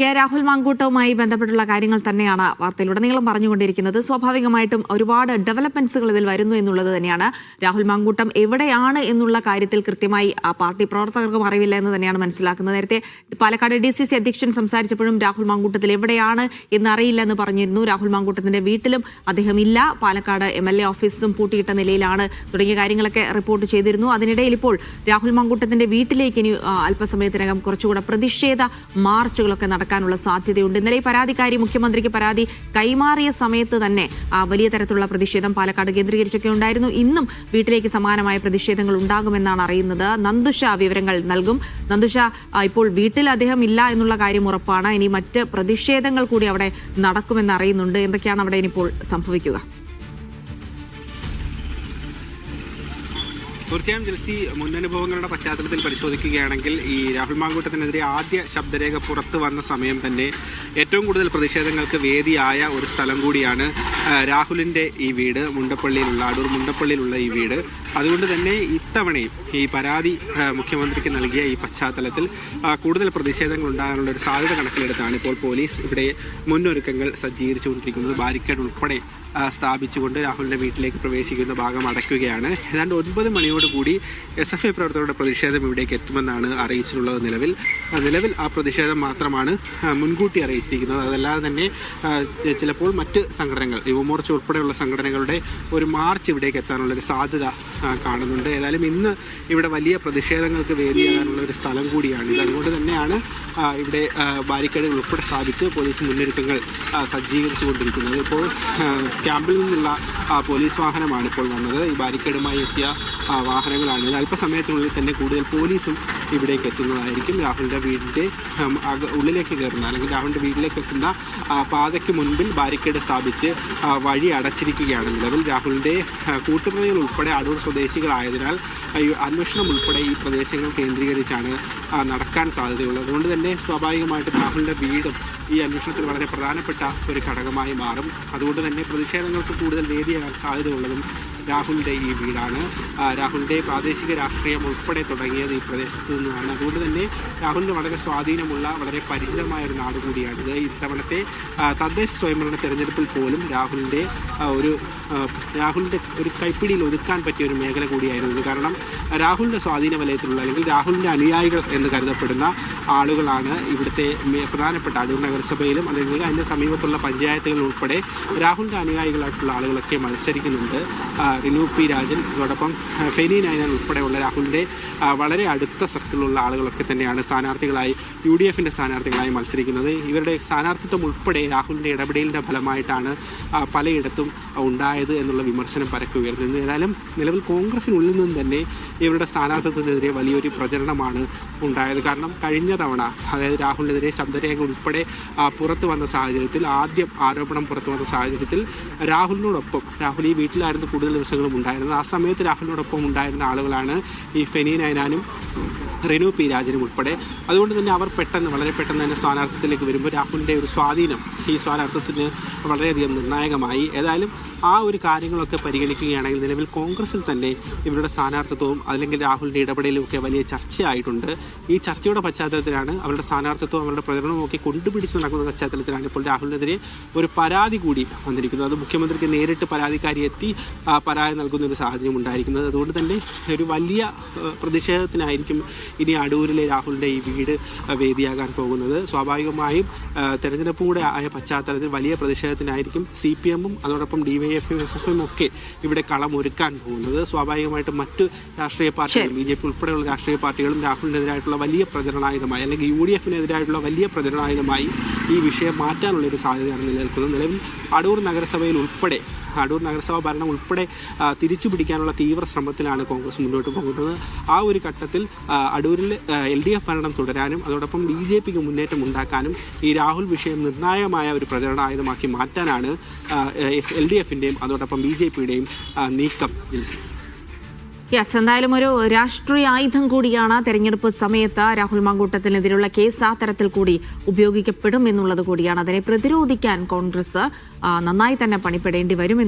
K Rahul മാങ്കൂട്ടവുമായി ബന്ധപ്പെട്ടുള്ള കാര്യങ്ങൾ തന്നെയാണ് വാർത്തയിലുടനീളം പറഞ്ഞുകൊണ്ടിരിക്കുന്നത്. സ്വാഭാവികമായിട്ടും ഒരുപാട് ഡെവലപ്മെന്റ്സുകൾ ഇതിൽ വരുന്നു എന്നുള്ളത് തന്നെയാണ്. രാഹുൽ മാങ്കൂട്ടം എവിടെയാണ് എന്നുള്ള കാര്യത്തിൽ കൃത്യമായി ആ പാർട്ടി പ്രവർത്തകർക്കും അറിവില്ല എന്ന് തന്നെയാണ് മനസ്സിലാക്കുന്നത്. നേരത്തെ പാലക്കാട് ഡി സി സി അധ്യക്ഷൻ സംസാരിച്ചപ്പോഴും രാഹുൽ മാങ്കൂട്ടത്തിൽ എവിടെയാണ് എന്ന് അറിയില്ല എന്ന് പറഞ്ഞിരുന്നു. രാഹുൽ മാങ്കൂട്ടത്തിന്റെ വീട്ടിലും അദ്ദേഹം ഇല്ല. പാലക്കാട് എം എൽ എ ഓഫീസും പൂട്ടിയിട്ട നിലയിലാണ് തുടങ്ങിയ കാര്യങ്ങളൊക്കെ റിപ്പോർട്ട് ചെയ്തിരുന്നു. അതിനിടയിൽ ഇപ്പോൾ രാഹുൽ മാങ്കൂട്ടത്തിന്റെ വീട്ടിലേക്ക് ഇനി അല്പസമയത്തിനകം കുറച്ചുകൂടെ പ്രതിഷേധ മാർച്ചുകളൊക്കെ നടക്കാനുള്ള സാധ്യതയുണ്ട്. ഇന്നലെ പരാതിക്കാരി മുഖ്യമന്ത്രിക്ക് പരാതി കൈമാറിയ സമയത്ത് തന്നെ വലിയ തരത്തിലുള്ള പ്രതിഷേധം പാലക്കാട് കേന്ദ്രീകരിച്ചൊക്കെ ഉണ്ടായിരുന്നു. ഇന്നും വീട്ടിലേക്ക് സമാനമായ പ്രതിഷേധങ്ങൾ ഉണ്ടാകുമെന്നാണ് അറിയുന്നത്. നന്ദുഷ വിവരങ്ങൾ നൽകും. നന്ദുഷ ഇപ്പോൾ വീട്ടിൽ അദ്ദേഹം ഇല്ല എന്നുള്ള കാര്യം ഉറപ്പാണ്. ഇനി മറ്റ് പ്രതിഷേധങ്ങൾ കൂടി അവിടെ നടക്കുമെന്ന് അറിയുന്നുണ്ട്. എന്തൊക്കെയാണ് അവിടെ ഇനിയിപ്പോൾ സംഭവിക്കുക? തീർച്ചയായും ജെൽസി മുന്നനുഭവങ്ങളുടെ പശ്ചാത്തലത്തിൽ പരിശോധിക്കുകയാണെങ്കിൽ ഈ രാഹുൽ മാങ്കൂട്ടത്തിനെതിരെ ആദ്യ ശബ്ദരേഖ പുറത്തു വന്ന സമയം തന്നെ ഏറ്റവും കൂടുതൽ പ്രതിഷേധങ്ങൾക്ക് വേദിയായ ഒരു സ്ഥലം കൂടിയാണ് രാഹുലിന്റെ ഈ വീട് മുണ്ടപ്പള്ളിയിലുള്ള അടൂർ മുണ്ടപ്പള്ളിയിലുള്ള ഈ വീട്. അതുകൊണ്ട് തന്നെ ഇത്തവണയും ഈ പരാതി മുഖ്യമന്ത്രിക്ക് നൽകിയ ഈ പശ്ചാത്തലത്തിൽ കൂടുതൽ പ്രതിഷേധങ്ങൾ ഉണ്ടാകാനുള്ള ഒരു സാധ്യത കണക്കിലെടുത്താണ് ഇപ്പോൾ പോലീസ് ഇവിടെ മുന്നൊരുക്കങ്ങൾ സജ്ജീകരിച്ചുകൊണ്ടിരിക്കുന്നത്. ബാരിക്കേഡ് ഉൾപ്പെടെ സ്ഥാപിച്ചുകൊണ്ട് രാഹുലിന്റെ വീട്ടിലേക്ക് പ്രവേശിക്കുന്ന ഭാഗം അടയ്ക്കുകയാണ്. ഏതാണ്ട് ഒൻപത് മണിയോടുകൂടി എസ് എഫ് ഐ പ്രവർത്തകരുടെ പ്രതിഷേധം ഇവിടേക്ക് എത്തുമെന്നാണ് അറിയിച്ചിട്ടുള്ളത് നിലവിൽ. നിലവിൽ ആ പ്രതിഷേധം മാത്രമാണ് മുൻകൂട്ടി അറിയിച്ചിരിക്കുന്നത്. അതല്ലാതെ തന്നെ ചിലപ്പോൾ മറ്റ് സംഘടനകൾ യുവമോർച്ച ഉൾപ്പെടെയുള്ള സംഘടനകളുടെ ഒരു മാർച്ച് ഇവിടേക്ക് എത്താനുള്ളൊരു സാധ്യത കാണുന്നുണ്ട്. ഏതായാലും ഇന്ന് ഇവിടെ വലിയ പ്രതിഷേധങ്ങൾക്ക് വേദിയാകാനുള്ള ഒരു സ്ഥലം കൂടിയാണ്. ഇത് അതുകൊണ്ട് തന്നെയാണ് ഇവിടെ ബാരിക്കേഡുകൾ ഉൾപ്പെടെ സ്ഥാപിച്ച് പോലീസ് മുന്നൊരുക്കങ്ങൾ സജ്ജീകരിച്ചു കൊണ്ടിരിക്കുന്നത്. ഇപ്പോൾ ക്യാമ്പിൽ നിന്നുള്ള പോലീസ് വാഹനമാണ് ഇപ്പോൾ വന്നത്. ഈ ബാരിക്കേഡുമായി എത്തിയ വാഹനങ്ങളാണ്. അല്പസമയത്തിനുള്ളിൽ തന്നെ കൂടുതൽ പോലീസും ഇവിടേക്ക് എത്തുന്നതായിരിക്കും. രാഹുലിന്റെ വീടിന്റെ ഉള്ളിലേക്ക് കയറുന്ന അല്ലെങ്കിൽ രാഹുലിന്റെ വീട്ടിലേക്ക് എത്തുന്ന പാതയ്ക്ക് മുൻപിൽ ബാരിക്കേഡ് സ്ഥാപിച്ച് വഴി അടച്ചിരിക്കുകയാണ് നിലവിൽ. രാഹുലിന്റെ കൂട്ടുപ്രതികൾ ഉൾപ്പെടെ അടൂർ സ്വദേശികളായതിനാൽ അന്വേഷണം ഉൾപ്പെടെ ഈ പ്രദേശങ്ങൾ കേന്ദ്രീകരിച്ചാണ് നടക്കാൻ സാധ്യതയുള്ളത്. അതുകൊണ്ട് തന്നെ സ്വാഭാവികമായിട്ടും രാഹുലിന്റെ വീടും ഈ അന്വേഷണത്തിൽ വളരെ പ്രധാനപ്പെട്ട ഒരു ഘടകമായി മാറും. അതുകൊണ്ട് തന്നെ പ്രതിഷേധങ്ങൾക്ക് കൂടുതൽ വേദിയാകാൻ സാധ്യതയുള്ളതും രാഹുലിന്റെ ഈ വീടാണ്. രാഹുലിന്റെ പ്രാദേശിക രാഷ്ട്രീയം ഉൾപ്പെടെ തുടങ്ങിയത് ഈ പ്രദേശത്ത് നിന്നാണ് അതുകൊണ്ട് തന്നെ രാഹുലിന് വളരെ സ്വാധീനമുള്ള വളരെ പരിചിതമായ ഒരു നാട് കൂടിയാണിത് ഇത്തവണത്തെ തദ്ദേശ സ്വയംഭരണ തെരഞ്ഞെടുപ്പിൽ പോലും രാഹുലിന്റെ ഒരു രാഹുലിന്റെ ഒരു കൈപ്പിടിയിൽ ഒതുക്കാൻ പറ്റിയ ഒരു മേഖല കൂടിയായിരുന്നു കാരണം രാഹുലിന്റെ സ്വാധീന വലയത്തിലുള്ള അല്ലെങ്കിൽ രാഹുലിന്റെ അനുയായികൾ എന്ന് കരുതപ്പെടുന്ന ആളുകളാണ് ഇവിടുത്തെ പ്രധാനപ്പെട്ട അടൂർ നഗരസഭയിലും അല്ലെങ്കിൽ അതിന്റെ സമീപത്തുള്ള പഞ്ചായത്തുകളിൽ ഉൾപ്പെടെ രാഹുലിന്റെ അനുയായികളായിട്ടുള്ള ആളുകളൊക്കെ മത്സരിക്കുന്നുണ്ട്. റിനു പി രാജൻ അതോടൊപ്പം ഫെനി നയനാൻ ഉൾപ്പെടെയുള്ള രാഹുലിന്റെ വളരെ അടുത്ത സർക്കിളിലുള്ള ആളുകളൊക്കെ തന്നെയാണ് സ്ഥാനാർത്ഥികളായി യു ഡി എഫിന്റെ സ്ഥാനാർത്ഥികളായി മത്സരിക്കുന്നത്. ഇവരുടെ സ്ഥാനാർത്ഥിത്വം ഉൾപ്പെടെ രാഹുലിന്റെ ഇടപെടലിന്റെ ഫലമായിട്ടാണ് പലയിടത്തും ഉണ്ടായത് എന്നുള്ള വിമർശനം പരക്കെ ഉയർന്നത് ഏതായാലും നിലവിൽ കോൺഗ്രസിനുള്ളിൽ നിന്ന് തന്നെ ഇവരുടെ സ്ഥാനാർത്ഥിത്വത്തിനെതിരെ വലിയൊരു പ്രചരണമാണ് ഉണ്ടായത്. കാരണം കഴിഞ്ഞ തവണ അതായത് രാഹുലിനെതിരെ ശബ്ദരേഖ ഉൾപ്പെടെ പുറത്തു വന്ന സാഹചര്യത്തിൽ ആദ്യം ആരോപണം പുറത്തു വന്ന സാഹചര്യത്തിൽ രാഹുലിനോടൊപ്പം രാഹുൽ ഈ വീട്ടിലായിരുന്നു കൂടുതൽ ദിവസങ്ങളും ഉണ്ടായിരുന്നത്. ആ സമയത്ത് രാഹുലിനോടൊപ്പം ഉണ്ടായിരുന്ന ആളുകളാണ് ഈ ഫെനി നയനാനും റിനു പി. രാജനും ഉൾപ്പെടെ. അതുകൊണ്ട് തന്നെ അവർ പെട്ടെന്ന് വളരെ പെട്ടെന്ന് തന്നെ സ്ഥാനാർത്ഥിത്വത്തിലേക്ക് വരുമ്പോൾ രാഹുലിന്റെ ഒരു സ്വാധീനം ഈ സ്ഥാനാർത്ഥത്തിന് വളരെയധികം നിർണായകമായി. ഏതായാലും ആ ഒരു കാര്യങ്ങളൊക്കെ പരിഗണിക്കുകയാണെങ്കിൽ നിലവിൽ കോൺഗ്രസിൽ തന്നെ ഇവരുടെ സ്ഥാനാർത്ഥിത്വവും അല്ലെങ്കിൽ രാഹുലിന്റെ ഇടപെടലും ഒക്കെ വലിയ ചർച്ചയായിട്ടുണ്ട്. ഈ ചർച്ചയുടെ പശ്ചാത്തലത്തിലാണ് അവരുടെ സ്ഥാനാർത്ഥിത്വം അവരുടെ പ്രചരണവും ഒക്കെ കൊണ്ടുപിടിച്ച് നടക്കുന്ന പശ്ചാത്തലത്തിലാണ് ഇപ്പോൾ രാഹുലിനെതിരെ ഒരു പരാതി കൂടി വന്നിരിക്കുന്നത്. അത് മുഖ്യമന്ത്രിക്ക് നേരിട്ട് പരാതിക്കാരി എത്തി പരാതി നൽകുന്ന ഒരു സാഹചര്യം ഉണ്ടായിരിക്കുന്നത്. അതുകൊണ്ട് തന്നെ ഒരു വലിയ പ്രതിഷേധത്തിനായിരിക്കും ഇനി അടൂരിലെ രാഹുലിന്റെ ഈ വീട് വേദിയാകാൻ പോകുന്നത്. സ്വാഭാവികമായും തെരഞ്ഞെടുപ്പ് തെരഞ്ഞെടുപ്പും കൂടെ ആയ പശ്ചാത്തലത്തിൽ വലിയ പ്രതിഷേധത്തിനായിരിക്കും സി പി എമ്മും അതോടൊപ്പം D Y F S F ഒക്കെ ഇവിടെ കളമൊരുക്കാൻ പോകുന്നത്. സ്വാഭാവികമായിട്ടും മറ്റു രാഷ്ട്രീയ പാർട്ടികളും ബി ജെ പി ഉൾപ്പെടെയുള്ള രാഷ്ട്രീയ പാർട്ടികളും രാഹുലിനെതിരായിട്ടുള്ള വലിയ പ്രചരണായുധമായി അല്ലെങ്കിൽ യു ഡി എഫിനെതിരായിട്ടുള്ള വലിയ പ്രചരണായുധമായി ഈ വിഷയം മാറ്റാനുള്ള ഒരു സാധ്യതയാണ് നിലനിൽക്കുന്നത്. നിലവിൽ അടൂർ നഗരസഭയിൽ ഉൾപ്പെടെ അടൂർ നഗരസഭാ ഭരണം ഉൾപ്പെടെ തിരിച്ചു പിടിക്കാനുള്ള തീവ്ര ശ്രമത്തിലാണ് കോൺഗ്രസ് മുന്നോട്ട് പോകുന്നത്. ആ ഒരു ഘട്ടത്തിൽ അടൂരിൽ എൽ ഡി എഫ് ഭരണം തുടരാനും അതോടൊപ്പം ബി ജെ പിക്ക് മുന്നേറ്റം ഉണ്ടാക്കാനും ഈ രാഹുൽ വിഷയം നിർണായകമായ ഒരു പ്രചരണ ആയുധമാക്കി മാറ്റാനാണ് എൽ ഡി എഫിന്റെയും അതോടൊപ്പം ബി ജെ പിയുടെയും നീക്കം. ജിൽസി യെസ് എന്തായാലും ഒരു രാഷ്ട്രീയ ആയുധം കൂടിയാണ് തെരഞ്ഞെടുപ്പ് സമയത്ത് രാഹുൽ മാങ്കൂട്ടത്തിനെതിരെയുള്ള കേസ് ആ തരത്തിൽ കൂടി ഉപയോഗിക്കപ്പെടും എന്നുള്ളത് കൂടിയാണ്. അതിനെ പ്രതിരോധിക്കാൻ കോൺഗ്രസ് നന്നായി തന്നെ പണിപ്പെടേണ്ടി വരും